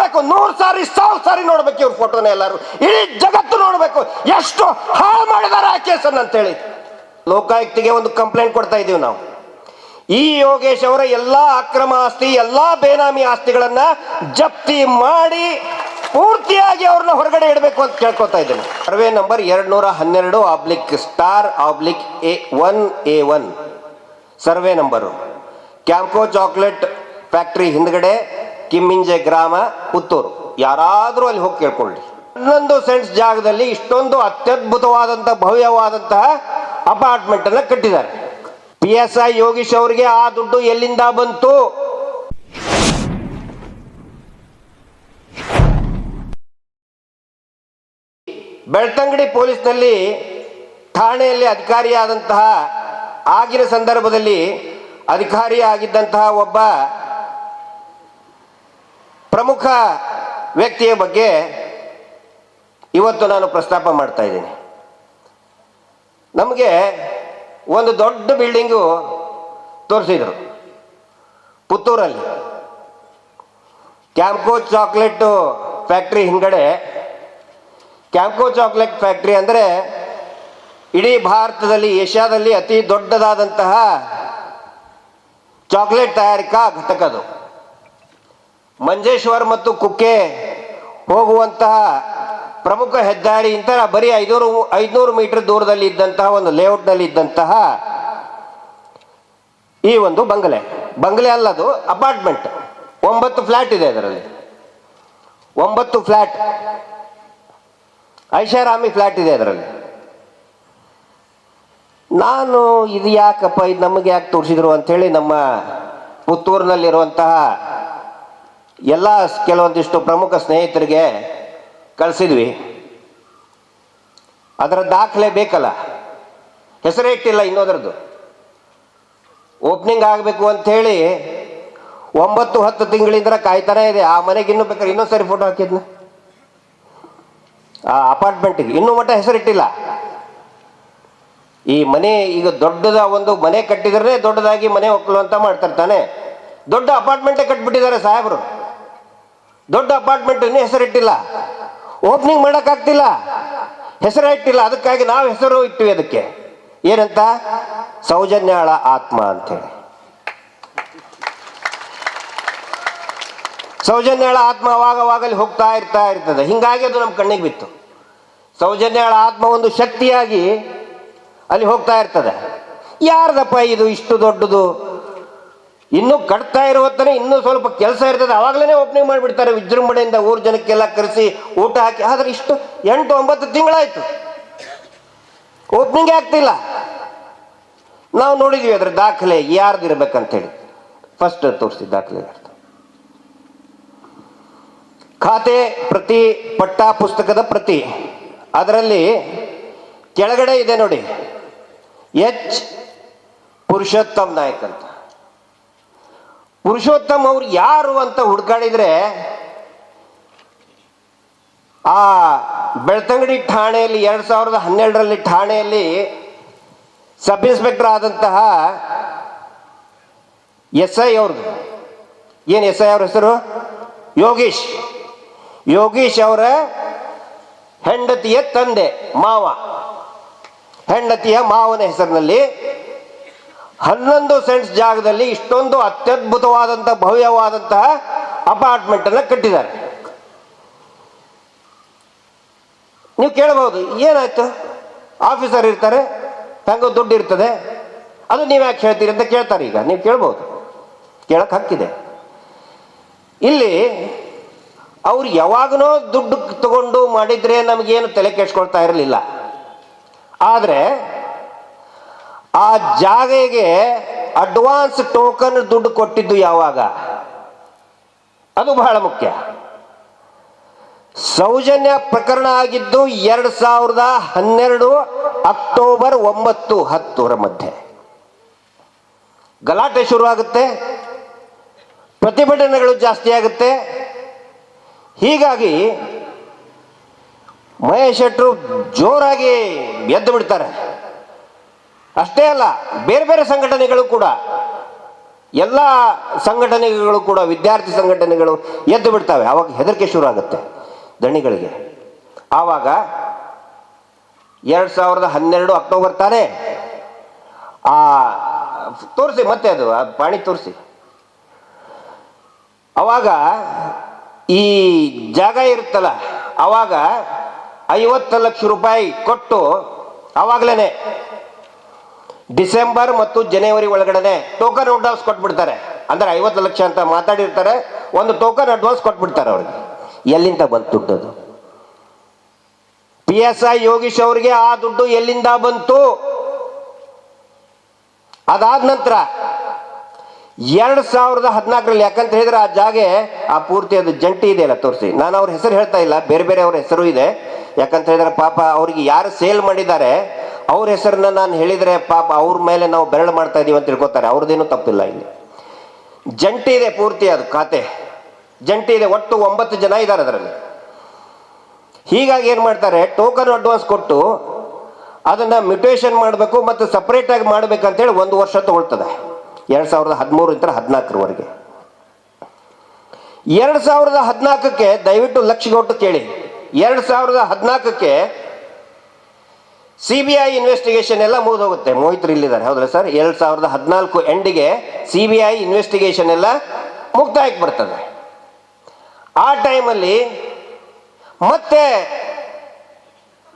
ನೋಡ್ಬೇಕು, ನೂರು ಸಾರಿ, ಸಾವಿರ ಸಾರಿ ನೋಡ್ಬೇಕು ಇವ್ರ ಫೋಟೋನ ಎಲ್ಲರೂ. ಇಡೀ ಜಗತ್ತು ನೋಡ್ಬೇಕು, ಎಷ್ಟು ಹಾಳು ಮಾಡಿದಾರೆ ಆ ಅಂತ ಅಂತೇಳಿ ಲೋಕಾಯುಕ್ತಿಗೆ ಒಂದು ಕಂಪ್ಲೇಂಟ್ ಕೊಡ್ತಾ ಇದೀವಿ ನಾವು. ಈ ಯೋಗೇಶ್ ಅವರ ಎಲ್ಲಾ ಅಕ್ರಮ ಆಸ್ತಿ, ಎಲ್ಲಾ ಬೇನಾಮಿ ಆಸ್ತಿಗಳನ್ನ ಜಪ್ತಿ ಮಾಡಿ ಪೂರ್ತಿಯಾಗಿ ಅವ್ರನ್ನ ಹೊರಗಡೆ ಇಡಬೇಕು ಅಂತ ಕೇಳ್ಕೊತಾ ಇದ್ದೇನೆ. ಸರ್ವೆ ನಂಬರ್ ಎರಡ್ ನೂರ ಹನ್ನೆರಡು oblique star oblique A one A one survey number Campco chocolate factory ಹಿಂದ್ಗಡೆ ಕಿಮ್ಮಿಂಜೆ ಗ್ರಾಮ, ಪುತ್ತೂರು. ಯಾರಾದರೂ ಅಲ್ಲಿ ಹೋಗಿ ಕೇಳ್ಕೊಳ್ಳಿ. ಹನ್ನೊಂದು ಸೆಂಟ್ಸ್ ಜಾಗದಲ್ಲಿ ಇಷ್ಟೊಂದು ಅತ್ಯದ್ಭುತವಾದಂಥ ಭವ್ಯವಾದಂತಹ ಅಪಾರ್ಟ್ಮೆಂಟ್ ಅನ್ನ ಕಟ್ಟಿದ್ದಾರೆ. ಪಿ ಎಸ್ ಐ ಯೋಗೀಶ್ ಅವರಿಗೆ ಆ ದುಡ್ಡು ಎಲ್ಲಿಂದ ಬಂತು? ಬೆಳ್ತಂಗಡಿ ಪೊಲೀಸ್ನಲ್ಲಿ ಠಾಣೆಯಲ್ಲಿ ಅಧಿಕಾರಿಯಾದಂತಹ ಆಗಿನ ಸಂದರ್ಭದಲ್ಲಿ ಅಧಿಕಾರಿ ಆಗಿದ್ದಂತಹ ಒಬ್ಬ ಪ್ರಮುಖ ವ್ಯಕ್ತಿಯ ಬಗ್ಗೆ ಇವತ್ತು ನಾನು ಪ್ರಸ್ತಾಪ ಮಾಡ್ತಾ ಇದ್ದೀನಿ. ನಮಗೆ ಒಂದು ದೊಡ್ಡ ಬಿಲ್ಡಿಂಗು ತೋರಿಸಿದರು. ಪುತ್ತೂರಲ್ಲಿ. ಕ್ಯಾಂಪ್ಕೋ ಚಾಕ್ಲೇಟು ಫ್ಯಾಕ್ಟ್ರಿ ಹಿಂಗಡೆ. ಕ್ಯಾಂಪ್ಕೋ ಚಾಕ್ಲೇಟ್ ಫ್ಯಾಕ್ಟ್ರಿ ಅಂದರೆ ಇಡೀ ಭಾರತದಲ್ಲಿ, ಏಷ್ಯಾದಲ್ಲಿ ಅತಿ ದೊಡ್ಡದಾದಂತಹ ಚಾಕ್ಲೇಟ್ ತಯಾರಿಕಾ ಘಟಕ ಅದು. ಮಂಜೇಶ್ವರ್ ಮತ್ತು ಕುಕ್ಕೆ ಹೋಗುವಂತಹ ಪ್ರಮುಖ ಹೆದ್ದಾರಿ ಇಂತ ಬರೀ ಐನೂರು ಐದುನೂರು ಮೀಟರ್ ದೂರದಲ್ಲಿ ಇದ್ದಂತಹ ಒಂದು ಲೇಔಟ್ನಲ್ಲಿ ಇದ್ದಂತಹ ಈ ಒಂದು ಬಂಗಲೆ. ಬಂಗಲೆ ಅಲ್ಲದು ಅಪಾರ್ಟ್ಮೆಂಟ್. ಒಂಬತ್ತು ಫ್ಲ್ಯಾಟ್ ಇದೆ ಅದರಲ್ಲಿ. ಒಂಬತ್ತು ಫ್ಲ್ಯಾಟ್ ಐಷಾರಾಮಿ ಫ್ಲ್ಯಾಟ್ ಇದೆ ಅದರಲ್ಲಿ. ನಾನು ಇದು ಯಾಕಪ್ಪ ಇದು ನಮಗೆ ಯಾಕೆ ತೋರಿಸಿದ್ರು ಅಂಥೇಳಿ ನಮ್ಮ ಪುತ್ತೂರಿನಲ್ಲಿರುವಂತಹ ಎಲ್ಲ ಕೆಲವೊಂದಿಷ್ಟು ಪ್ರಮುಖ ಸ್ನೇಹಿತರಿಗೆ ಕಳಿಸಿದ್ವಿ. ಅದರ ದಾಖಲೆ ಬೇಕಲ್ಲ. ಹೆಸರೇ ಇಟ್ಟಿಲ್ಲ ಇನ್ನೋದ್ರದ್ದು. ಓಪನಿಂಗ್ ಆಗಬೇಕು ಅಂಥೇಳಿ ಒಂಬತ್ತು ಹತ್ತು ತಿಂಗಳಿಂದ ಕಾಯ್ತಾನೆ ಇದೆ. ಆ ಮನೆಗೆ ಇನ್ನೂ ಬೇಕಾದ್ರೆ ಇನ್ನೊಂದು ಸರಿ ಫೋಟೋ ಹಾಕಿದ್ನ. ಆ ಅಪಾರ್ಟ್ಮೆಂಟಿಗೆ ಇನ್ನೂ ಮಟ್ಟ ಹೆಸರಿಟ್ಟಿಲ್ಲ ಈ ಮನೆ ಈಗ ದೊಡ್ಡದ ಒಂದು ಮನೆ ಕಟ್ಟಿದ್ರೆ ದೊಡ್ಡದಾಗಿ ಮನೆ ಒಕ್ಕಲು ಅಂತ ಮಾಡ್ತಾರೆ ತಾನೆ. ದೊಡ್ಡ ಅಪಾರ್ಟ್ಮೆಂಟೇ ಕಟ್ಬಿಟ್ಟಿದ್ದಾರೆ ಸಾಹೇಬರು. ದೊಡ್ಡ ಅಪಾರ್ಟ್ಮೆಂಟ್ ಇನ್ನೂ ಹೆಸರಿಟ್ಟಿಲ್ಲ ಓಪನಿಂಗ್ ಮಾಡೋಕ್ಕಾಗ್ತಿಲ್ಲ ಹೆಸರು ಇಟ್ಟಿಲ್ಲ. ಅದಕ್ಕಾಗಿ ನಾವು ಹೆಸರು ಇಟ್ಟಿವಿ ಅದಕ್ಕೆ. ಏನಂತ? ಸೌಜನ್ಯಾಳ ಆತ್ಮ ಅಂತೇಳಿ. ಸೌಜನ್ಯಾಳ ಆತ್ಮ ಅವಾಗವಾಗಲಿ ಹೋಗ್ತಾ ಇರ್ತಾ ಇರ್ತದೆ. ಹಿಂಗಾಗಿ ಅದು ನಮ್ಮ ಕಣ್ಣಿಗೆ ಬಿತ್ತು. ಸೌಜನ್ಯಾಳ ಆತ್ಮ ಒಂದು ಶಕ್ತಿಯಾಗಿ ಅಲ್ಲಿ ಹೋಗ್ತಾ ಇರ್ತದೆ. ಯಾರ್ದಪ್ಪ ಇದು ಇಷ್ಟು ದೊಡ್ಡದು? ಇನ್ನೂ ಕಟ್ತಾ ಇರುವತ್ತನೇ ಇನ್ನೂ ಸ್ವಲ್ಪ ಕೆಲಸ ಇರ್ತದೆ. ಅವಾಗಲೇ ಓಪನಿಂಗ್ ಮಾಡಿಬಿಡ್ತಾರೆ. ವಿಜೃಂಭಣೆಯಿಂದ ಊರು ಜನಕ್ಕೆಲ್ಲ ಕರೆಸಿ ಊಟ ಹಾಕಿ. ಆದ್ರೆ ಇಷ್ಟು ಎಂಟು ಒಂಬತ್ತು ತಿಂಗಳಾಯ್ತು. ಓಪನಿಂಗ್ ಆಗ್ತಿಲ್ಲ. ನಾವು ನೋಡಿದ್ವಿ ಅದ್ರ ದಾಖಲೆ ಯಾರ್ದು ಇರ್ಬೇಕಂತೇಳಿ. ಫಸ್ಟ್ ತೋರಿಸಿದ ದಾಖಲೆ ಖಾತೆ ಪ್ರತಿ ಪಟ್ಟ ಪುಸ್ತಕದ ಪ್ರತಿ. ಅದರಲ್ಲಿ ಕೆಳಗಡೆ ಇದೆ ನೋಡಿ. ಎಚ್ ಪುರುಷೋತ್ತಮ್ ನಾಯಕ್ ಅಂತ. ಪುರುಷೋತ್ತಮ್ ಅವ್ರು ಯಾರು ಅಂತ ಹುಡ್ಕಾಡಿದ್ರೆ ಆ ಬೆಳ್ತಂಗಡಿ ಠಾಣೆಯಲ್ಲಿ ಎರಡ್ ಸಾವಿರದ ಹನ್ನೆರಡರಲ್ಲಿ ಠಾಣೆಯಲ್ಲಿ ಸಬ್ ಇನ್ಸ್ಪೆಕ್ಟರ್ ಆದಂತಹ ಎಸ್ ಐ ಅವ್ರದ್ದು. ಏನು ಎಸ್ ಐ ಅವ್ರ ಹೆಸರು? ಯೋಗೀಶ್. ಯೋಗೀಶ್ ಅವರ ಹೆಂಡತಿಯ ತಂದೆ, ಮಾವ. ಹೆಂಡತಿಯ ಮಾವನ ಹೆಸರಿನಲ್ಲಿ ಹನ್ನೊಂದು ಸೆಂಟ್ಸ್ ಜಾಗದಲ್ಲಿ ಇಷ್ಟೊಂದು ಅತ್ಯದ್ಭುತವಾದಂತಹ ಭವ್ಯವಾದಂತಹ ಅಪಾರ್ಟ್ಮೆಂಟ್ ಅನ್ನ ಕಟ್ಟಿದ್ದಾರೆ. ನೀವು ಕೇಳಬಹುದು, ಏನಾಯ್ತು? ಆಫೀಸರ್ ಇರ್ತಾರೆ, ತಂಗ ದುಡ್ಡು ಇರ್ತದೆ, ಅದು ನೀವು ಯಾಕೆ ಹೇಳ್ತೀರಿ ಅಂತ ಕೇಳ್ತಾರೆ ಈಗ, ನೀವು ಕೇಳ್ಬೋದು ಕೇಳಕ್ ಹಕ್ಕಿದೆ. ಇಲ್ಲಿ ಅವ್ರು ಯಾವಾಗನೋ ದುಡ್ಡು ತಗೊಂಡು ಮಾಡಿದ್ರೆ ನಮಗೇನು ತಲೆ ಕೆಡ್ಸ್ಕೊಳ್ತಾ ಇರಲಿಲ್ಲ. ಆದರೆ ಆ ಜಾಗೆಗೆ ಅಡ್ವಾನ್ಸ್ ಟೋಕನ್ ದುಡ್ಡು ಕೊಟ್ಟಿದ್ದು ಯಾವಾಗ? ಅದು ಬಹಳ ಮುಖ್ಯ. ಸೌಜನ್ಯ ಪ್ರಕರಣ ಆಗಿದ್ದು ಎರಡು ಸಾವಿರದ ಹನ್ನೆರಡು ಅಕ್ಟೋಬರ್ ಒಂಬತ್ತು ಹತ್ತರ ಮಧ್ಯೆ. ಗಲಾಟೆ ಶುರುವಾಗುತ್ತೆ, ಪ್ರತಿಭಟನೆಗಳು ಜಾಸ್ತಿ ಆಗುತ್ತೆ. ಹೀಗಾಗಿ ಮಹೇಶ್ ಶೆಟ್ರು ಜೋರಾಗಿ ಎದ್ದು ಬಿಡ್ತಾರೆ. ಅಷ್ಟೇ ಅಲ್ಲ, ಬೇರೆ ಬೇರೆ ಸಂಘಟನೆಗಳು ಕೂಡ, ಎಲ್ಲ ಸಂಘಟನೆಗಳು ಕೂಡ, ವಿದ್ಯಾರ್ಥಿ ಸಂಘಟನೆಗಳು ಎದ್ದು ಬಿಡ್ತವೆ. ಅವಾಗ ಹೆದರಿಕೆ ಶುರು ಆಗುತ್ತೆ ದಣಿಗಳಿಗೆ. ಆವಾಗ ಎರಡು ಸಾವಿರದ ಹನ್ನೆರಡು ಅಕ್ಟೋಬರ್ ತಾನೇ ಆ ತೋರಿಸಿ, ಮತ್ತೆ ಅದು ಪಾಣಿ ತೋರಿಸಿ. ಅವಾಗ ಈ ಜಾಗ ಇರುತ್ತಲ್ಲ, ಅವಾಗ ಐವತ್ತು ಲಕ್ಷ ರೂಪಾಯಿ ಕೊಟ್ಟು ಅವಾಗಲೇ ಡಿಸೆಂಬರ್ ಮತ್ತು ಜನವರಿ ಒಳಗಡೆ ಟೋಕನ್ ಅಡ್ವಾನ್ಸ್ ಕೊಟ್ಬಿಡ್ತಾರೆ. ಅಂದ್ರೆ ಐವತ್ತು ಲಕ್ಷ ಅಂತ ಮಾತಾಡಿರ್ತಾರೆ. ಒಂದು ಟೋಕನ್ ಅಡ್ವಾನ್ಸ್ ಕೊಟ್ಬಿಡ್ತಾರೆ ಅವ್ರಿಗೆ. ಎಲ್ಲಿಂದ ಬಂತು ದುಡ್ಡು ಪಿ ಎಸ್ ಐ ಯೋಗೀಶ್ ಅವರಿಗೆ ಆ ದುಡ್ಡು ಎಲ್ಲಿಂದ ಬಂತು? ಅದಾದ ನಂತರ ಎರಡು ಸಾವಿರದ ಹದಿನಾಲ್ಕರಲ್ಲಿ, ಯಾಕಂತ ಹೇಳಿದ್ರೆ ಆ ಜಾಗೆ ಆ ಪೂರ್ತಿ ಅದು ಜಂಟಿ ಇದೆ ಅಲ್ಲ, ತೋರಿಸಿ. ನಾನು ಅವ್ರ ಹೆಸರು ಹೇಳ್ತಾ ಇಲ್ಲ, ಬೇರೆ ಬೇರೆ ಅವ್ರ ಹೆಸರು ಇದೆ. ಯಾಕಂತ ಹೇಳಿದ್ರೆ ಪಾಪ ಅವ್ರಿಗೆ ಯಾರು ಸೇಲ್ ಮಾಡಿದ್ದಾರೆ ಅವ್ರ ಹೆಸರನ್ನ ನಾನು ಹೇಳಿದ್ರೆ ಪಾಪ ಅವ್ರ ಮೇಲೆ ನಾವು ಬೆರಳು ಮಾಡ್ತಾ ಇದೀವಿ ಅಂತ ತಿಳ್ಕೊತಾರೆ. ಅವ್ರದ್ದೇನು ತಪ್ಪಿಲ್ಲ ಇಲ್ಲಿ. ಜಂಟಿ ಇದೆ ಪೂರ್ತಿ ಅದು ಖಾತೆ. ಜಂಟಿ ಇದೆ, ಒಟ್ಟು ಒಂಬತ್ತು ಜನ ಇದ್ದಾರೆ ಅದರಲ್ಲಿ. ಹೀಗಾಗಿ ಏನು ಮಾಡ್ತಾರೆ ಟೋಕನ್ ಅಡ್ವಾನ್ಸ್ ಕೊಟ್ಟು ಅದನ್ನ ಮ್ಯೂಟೇಷನ್ ಮಾಡಬೇಕು ಮತ್ತು ಸಪ್ರೇಟಾಗಿ ಮಾಡ್ಬೇಕಂತೇಳಿ ಒಂದು ವರ್ಷ ತಗೊಳ್ತದೆ. ಎರಡು ಸಾವಿರದ ಹದಿಮೂರಿಂದ ಹದಿನಾಲ್ಕರವರೆಗೆ ಎರಡು ಸಾವಿರದ ಹದಿನಾಲ್ಕಕ್ಕೆ ದಯವಿಟ್ಟು ಲಕ್ಷ ಕೊಟ್ಟು ಕೇಳಿ. ಎರಡು ಸಾವಿರದ ಹದಿನಾಲ್ಕಕ್ಕೆ ಸಿ ಬಿ ಐ ಇನ್ವೆಸ್ಟಿಗೇಷನ್ ಎಲ್ಲ ಮುಗಿದೋಗುತ್ತೆ. ಮೋಹಿತ್ರು ಇಲ್ಲಿದ್ದಾರೆ. ಹೌದಲ್ಲ ಸರ್? ಎರಡು ಸಾವಿರದ ಹದಿನಾಲ್ಕು ಎಂಡಿಗೆ ಸಿ ಬಿ ಇನ್ವೆಸ್ಟಿಗೇಷನ್ ಎಲ್ಲ ಮುಕ್ತಾಯಕ್ಕೆ ಬರ್ತದೆ. ಆ ಟೈಮಲ್ಲಿ ಮತ್ತೆ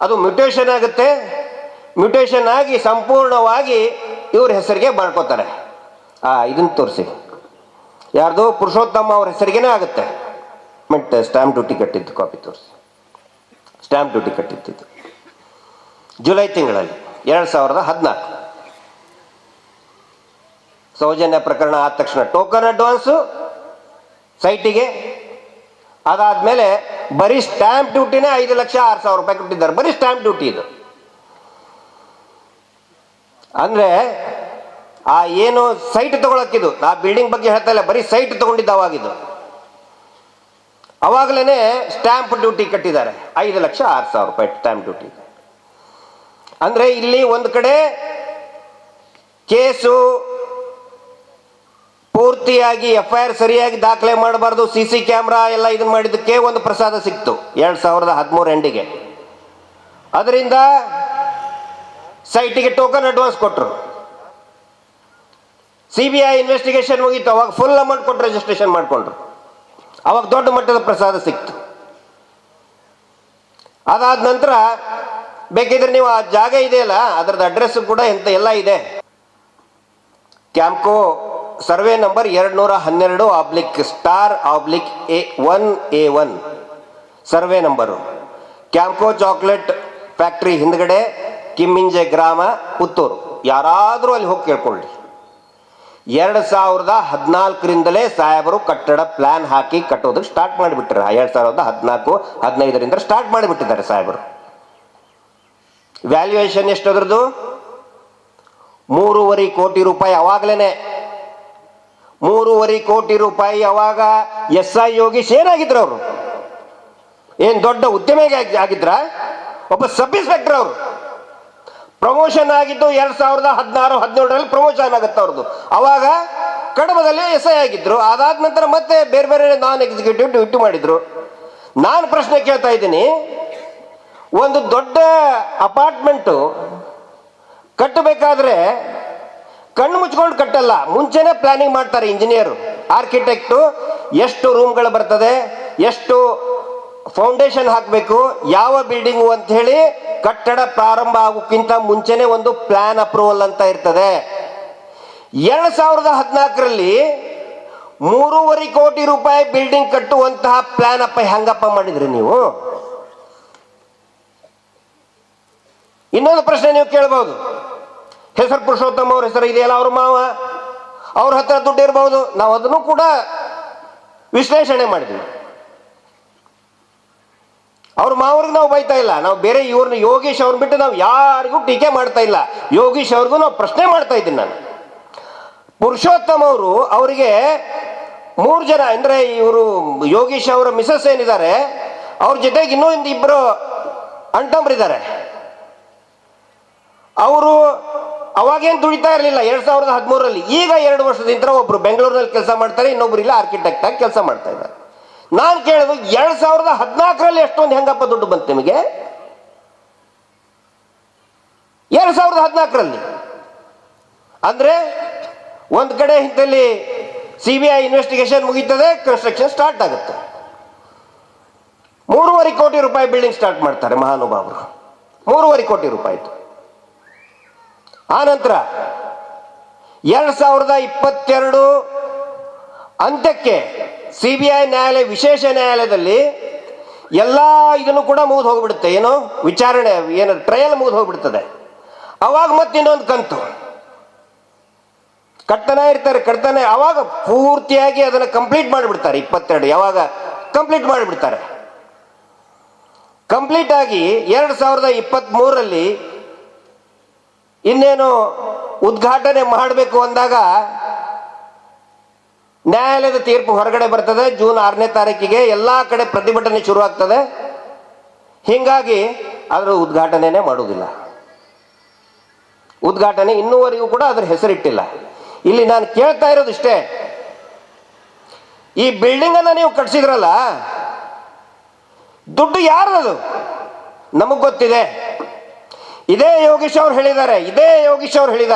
ಅದು ಮ್ಯೂಟೇಷನ್ ಆಗುತ್ತೆ. ಮ್ಯೂಟೇಷನ್ ಆಗಿ ಸಂಪೂರ್ಣವಾಗಿ ಇವ್ರ ಹೆಸರಿಗೆ ಬಾಳ್ಕೋತಾರೆ ಆ ಇದನ್ನ ತೋರಿಸಿ. ಯಾರ್ದು? ಪುರುಷೋತ್ತಮ ಅವ್ರ ಹೆಸರಿಗೇನೆ ಆಗುತ್ತೆ. ಬಟ್ ಸ್ಟ್ಯಾಂಪ್ ಡ್ಯೂಟಿ ಕಟ್ಟಿದ್ದು ಕಾಪಿ ತೋರಿಸಿ. ಸ್ಟ್ಯಾಂಪ್ ಡ್ಯೂಟಿ ಕಟ್ಟಿದ್ದು ಜುಲೈ ತಿಂಗಳಲ್ಲಿ, ಎರಡು ಸಾವಿರದ ಹದಿನಾಲ್ಕು. ಸೌಜನ್ಯ ಪ್ರಕರಣ ಆದ ತಕ್ಷಣ ಟೋಕನ್ ಅಡ್ವಾನ್ಸು ಸೈಟಿಗೆ, ಅದಾದ್ಮೇಲೆ ಬರೀ ಸ್ಟ್ಯಾಂಪ್ ಡ್ಯೂಟಿನೇ ಐದು ಲಕ್ಷ ಆರು ಸಾವಿರ ರೂಪಾಯಿ ಕೊಟ್ಟಿದ್ದಾರೆ. ಬರೀ ಸ್ಟ್ಯಾಂಪ್ ಡ್ಯೂಟಿ ಇದು. ಅಂದ್ರೆ ಆ ಏನು ಸೈಟ್ ತಗೊಳಕ್ಕಿದು ಆ ಬಿಲ್ಡಿಂಗ್ ಬಗ್ಗೆ ಹೇಳ್ತಾ ಇಲ್ಲ, ಬರೀ ಸೈಟ್ ತಗೊಂಡಿದ್ದ ಅವಾಗಿದು. ಅವಾಗಲೇ ಸ್ಟ್ಯಾಂಪ್ ಡ್ಯೂಟಿ ಕಟ್ಟಿದ್ದಾರೆ. ಐದು ಲಕ್ಷ ಆರು ಸಾವಿರ ರೂಪಾಯಿ ಸ್ಟ್ಯಾಂಪ್ ಡ್ಯೂಟಿ. ಅಂದ್ರೆ ಇಲ್ಲಿ ಒಂದು ಕಡೆ ಕೇಸು ಪೂರ್ತಿಯಾಗಿ ಎಫ್ ಐ ಆರ್ ಸರಿಯಾಗಿ ದಾಖಲೆ ಮಾಡಬಾರ್ದು ಸಿ ಸಿ ಕ್ಯಾಮ್ರಾ ಎಲ್ಲ ಇದನ್ನ ಮಾಡಿದ್ದಕ್ಕೆ ಒಂದು ಪ್ರಸಾದ ಸಿಕ್ತು, ಎರಡ್ ಸಾವಿರದ ಹದಿಮೂರು ಎಂಡಿಗೆ. ಅದರಿಂದ ಸೈಟಿಗೆ ಟೋಕನ್ ಅಡ್ವಾನ್ಸ್ ಕೊಟ್ಟರು ಸಿ ಬಿ ಐ ಇನ್ವೆಸ್ಟಿಗೇಷನ್ ಮುಗೀತು, ಅವಾಗ ಫುಲ್ ಅಮೌಂಟ್ ಕೊಟ್ಟು ರಿಜಿಸ್ಟ್ರೇಷನ್ ಮಾಡಿಕೊಂಡ್ರು. ಅವಾಗ ದೊಡ್ಡ ಮಟ್ಟದ ಪ್ರಸಾದ ಸಿಕ್ತು. ಅದಾದ ನಂತರ ಬೇಕಿದ್ರೆ ನೀವು ಆ ಜಾಗ ಇದೆಯಲ್ಲ, ಅದರದ್ದು ಅಡ್ರೆಸ್ ಕೂಡ ಎಂತ ಎಲ್ಲ ಇದೆ. ಕ್ಯಾಂಪ್ಕೋ ಸರ್ವೆ ನಂಬರ್ ಎರಡು ನೂರ ಹನ್ನೆರಡು oblique star oblique A one A one survey number Campco chocolate factory ಹಿಂದ್ಗಡೆ ಕಿಮ್ಮಿಂಜೆ ಗ್ರಾಮ, ಪುತ್ತೂರು. ಯಾರಾದರೂ ಅಲ್ಲಿ ಹೋಗಿ ಕೇಳ್ಕೊಳ್ಳಿ. ಎರಡು ಸಾವಿರದ ಹದಿನಾಲ್ಕರಿಂದಲೇ ಸಾಹೇಬರು ಕಟ್ಟಡ ಪ್ಲಾನ್ ಹಾಕಿ ಕಟ್ಟೋದಕ್ಕೆ ಸ್ಟಾರ್ಟ್ ಮಾಡಿಬಿಟ್ಟಾರೆ ಎರಡು ಸಾವಿರದ ಹದಿನಾಲ್ಕು, ಹದಿನೈದರಿಂದ ಸ್ಟಾರ್ಟ್ ಮಾಡಿಬಿಟ್ಟಿದ್ದಾರೆ ಸಾಹೇಬರು. ವ್ಯಾಲ್ಯೂಯೇಷನ್ ಎಷ್ಟು ಅದರದ್ದು ಮೂರುವರೆ ಕೋಟಿ ರೂಪಾಯಿ ಅವಾಗಲೇ ಮೂರುವರೆ ಕೋಟಿ ರೂಪಾಯಿ ಅವಾಗ ಎಸ್ ಐ ಯೋಗೀಶ್ ಏನಾಗಿದ್ರು ಅವರು. ಏನ್ ದೊಡ್ಡ ಉದ್ಯಮಿಗೆ ಆಗಿ- ಆಗಿದ್ರ? ಒಬ್ಬ ಸಬ್ ಇನ್ಸ್ಪೆಕ್ಟರ್ ಅವರು. ಪ್ರಮೋಷನ್ ಆಗಿದ್ದು ಎರಡ್ ಸಾವಿರದ ಹದಿನಾರು, ಹದಿನೇಳರಲ್ಲಿ ಪ್ರಮೋಷನ್ ಆಗುತ್ತೆ ಅವ್ರದ್ದು ಅವಾಗ ಕಡಬದಲ್ಲಿ ಎಸ್ ಐ ಆಗಿದ್ರು. ಅದಾದ ನಂತರ ಮತ್ತೆ ಬೇರೆ ಬೇರೆ ನಾನ್ ಎಕ್ಸಿಕ್ಯೂಟಿವ್ ಡ್ಯೂಟಿ ಮಾಡಿದ್ರು. ನಾನು ಪ್ರಶ್ನೆ ಕೇಳ್ತಾ ಇದ್ದೀನಿ. ಒಂದು ದೊಡ್ಡ ಅಪಾರ್ಟ್ಮೆಂಟು ಕಟ್ಟಬೇಕಾದ್ರೆ ಕಣ್ಣು ಮುಚ್ಕೊಂಡು ಕಟ್ಟಲ್ಲ. ಮುಂಚೆನೆ ಪ್ಲಾನಿಂಗ್ ಮಾಡ್ತಾರೆ ಇಂಜಿನಿಯರ್, ಆರ್ಕಿಟೆಕ್ಟು, ಎಷ್ಟು ರೂಮ್ಗಳು ಬರ್ತದೆ, ಎಷ್ಟು ಫೌಂಡೇಶನ್ ಹಾಕಬೇಕು, ಯಾವ ಬಿಲ್ಡಿಂಗು ಅಂತ ಹೇಳಿ ಕಟ್ಟಡ ಪ್ರಾರಂಭ ಆಗೋಕ್ಕಿಂತ ಮುಂಚೆನೆ ಒಂದು ಪ್ಲಾನ್ ಅಪ್ರೂವಲ್ ಅಂತ ಇರ್ತದೆ. ಎರಡ್ ಸಾವಿರದ ಹದಿನಾಲ್ಕರಲ್ಲಿ ಮೂರುವರೆ ಕೋಟಿ ರೂಪಾಯಿ ಬಿಲ್ಡಿಂಗ್ ಕಟ್ಟುವಂತಹ ಪ್ಲಾನ್ ಅಪ್ಪ ಹೆಂಗಪ್ಪ ಮಾಡಿದ್ರಿ ನೀವು? ಇನ್ನೊಂದು ಪ್ರಶ್ನೆ ನೀವು ಕೇಳಬಹುದು. ಹೆಸರು ಪುರುಷೋತ್ತಮ ಅವ್ರ ಹೆಸರು ಇದೆಯಲ್ಲ ಅವ್ರ ಮಾವ? ಅವ್ರ ಹತ್ರ ದುಡ್ಡು ಇರಬಹುದು. ನಾವು ಅದನ್ನು ಕೂಡ ವಿಶ್ಲೇಷಣೆ ಮಾಡಿದ್ವಿ. ಅವ್ರ ಮಾವ್ರಿಗೆ ನಾವು ಬೈತಾ ಇಲ್ಲ. ನಾವು ಬೇರೆ ಇವ್ರನ್ನ ಯೋಗೀಶ್ ಅವ್ರನ್ನ ಬಿಟ್ಟು ನಾವು ಯಾರಿಗೂ ಟೀಕೆ ಮಾಡ್ತಾ ಇಲ್ಲ. ಯೋಗೀಶ್ ಅವ್ರಿಗೂ ನಾವು ಪ್ರಶ್ನೆ ಮಾಡ್ತಾ ಇದ್ದೀನಿ ನಾನು. ಪುರುಷೋತ್ತಮ ಅವರು ಅವರಿಗೆ ಮೂರು ಜನ, ಅಂದ್ರೆ ಇವರು ಯೋಗೀಶ್ ಅವರ ಮಿಸಸ್ ಏನಿದ್ದಾರೆ, ಅವ್ರ ಜೊತೆಗೆ ಇನ್ನೂ ಇಬ್ಬರು ಅಣ್ತಂಬ್ರಿದ್ದಾರೆ ಅವರು ಅವಾಗೇನು ದುಡಿತಾ ಇರಲಿಲ್ಲ, ಎರಡ್ ಸಾವಿರದ ಹದಿಮೂರರಲ್ಲಿ. ಈಗ ಎರಡು ವರ್ಷದಿಂದ ಒಬ್ರು ಬೆಂಗಳೂರಿನಲ್ಲಿ ಕೆಲಸ ಮಾಡ್ತಾರೆ, ಇನ್ನೊಬ್ರು ಇಲ್ಲ ಆರ್ಕಿಟೆಕ್ಟ್ ಆಗಿ ಕೆಲಸ ಮಾಡ್ತಾ ಇದ್ದಾರೆ. ನಾನು ಕೇಳಿದ್ರು ಎರಡ್ ಸಾವಿರದ ಹದಿನಾಲ್ಕರಲ್ಲಿ ಎಷ್ಟೊಂದು ಹೆಂಗಪ್ಪ ದುಡ್ಡು ಬಂತು ನಿಮಗೆ? ಎರಡ್ ಸಾವಿರದ ಹದಿನಾಲ್ಕರಲ್ಲಿ. ಅಂದ್ರೆ ಒಂದು ಕಡೆ ಹಿಂದಲ್ಲಿ ಸಿ ಬಿ ಐ ಇನ್ವೆಸ್ಟಿಗೇಷನ್ ಮುಗೀತದೆ ಕನ್ಸ್ಟ್ರಕ್ಷನ್ ಸ್ಟಾರ್ಟ್ ಆಗುತ್ತೆ. ಮೂರುವರೆ ಕೋಟಿ ರೂಪಾಯಿ ಬಿಲ್ಡಿಂಗ್ ಸ್ಟಾರ್ಟ್ ಮಾಡ್ತಾರೆ ಮಹಾನುಭಾವರು. ಮೂರುವರೆ ಕೋಟಿ ರೂಪಾಯಿ ಆನಂತರ ಎರಡು ಸಾವಿರದ ಇಪ್ಪತ್ತೆರಡು ಅಂತ್ಯಕ್ಕೆ ಸಿ ಬಿ ಐ ನ್ಯಾಯಾಲಯ, ವಿಶೇಷ ನ್ಯಾಯಾಲಯದಲ್ಲಿ ಎಲ್ಲ ಇದನ್ನು ಕೂಡ ಮುಗಿದು ಹೋಗ್ಬಿಡುತ್ತೆ. ಏನು? ವಿಚಾರಣೆ, ಏನು ಟ್ರಯಲ್ ಮುಗಿದು ಹೋಗ್ಬಿಡ್ತದೆ. ಅವಾಗ ಮತ್ತೆ ಇನ್ನೊಂದು ಕಂತು. ಕಟ್ತಾನೆ ಇರ್ತಾರೆ ಕಟ್ತಾನೆ ಅವಾಗ ಪೂರ್ತಿಯಾಗಿ ಅದನ್ನು ಕಂಪ್ಲೀಟ್ ಮಾಡಿಬಿಡ್ತಾರೆ. ಇಪ್ಪತ್ತೆರಡು, ಯಾವಾಗ ಕಂಪ್ಲೀಟ್ ಮಾಡಿಬಿಡ್ತಾರೆ. ಕಂಪ್ಲೀಟ್ ಆಗಿ ಎರಡು ಸಾವಿರದ ಇಪ್ಪತ್ತ್ ಮೂರರಲ್ಲಿ ಇನ್ನೇನು ಉದ್ಘಾಟನೆ ಮಾಡಬೇಕು ಅಂದಾಗ ನ್ಯಾಯಾಲಯದ ತೀರ್ಪು ಹೊರಗಡೆ ಬರ್ತದೆ, ಜೂನ್ ಆರನೇ ತಾರೀಕಿಗೆ ಎಲ್ಲ ಕಡೆ ಪ್ರತಿಭಟನೆ ಶುರು ಆಗ್ತದೆ. ಹೀಗಾಗಿ ಅದರ ಉದ್ಘಾಟನೆನೇ ಮಾಡುವುದಿಲ್ಲ. ಉದ್ಘಾಟನೆ ಇನ್ನೂವರೆಗೂ ಕೂಡ ಅದರ ಹೆಸರಿಟ್ಟಿಲ್ಲ. ಇಲ್ಲಿ ನಾನು ಕೇಳ್ತಾ ಇರೋದಿಷ್ಟೇ ಈ ಬಿಲ್ಡಿಂಗ್ ಅನ್ನ ನೀವು ಕಟ್ಸಿದ್ರಲ್ಲ, ದುಡ್ಡು ಯಾರದು? ನಮಗ್ ಗೊತ್ತಿದೆ. ಇದೇ ಯೋಗೀಶ್ ಅವ್ರು ಹೇಳಿದ್ದಾರೆ ಇದೇ ಯೋಗೀಶ್ ಅವ್ರು ಹೇಳಿದ್ದಾರೆ.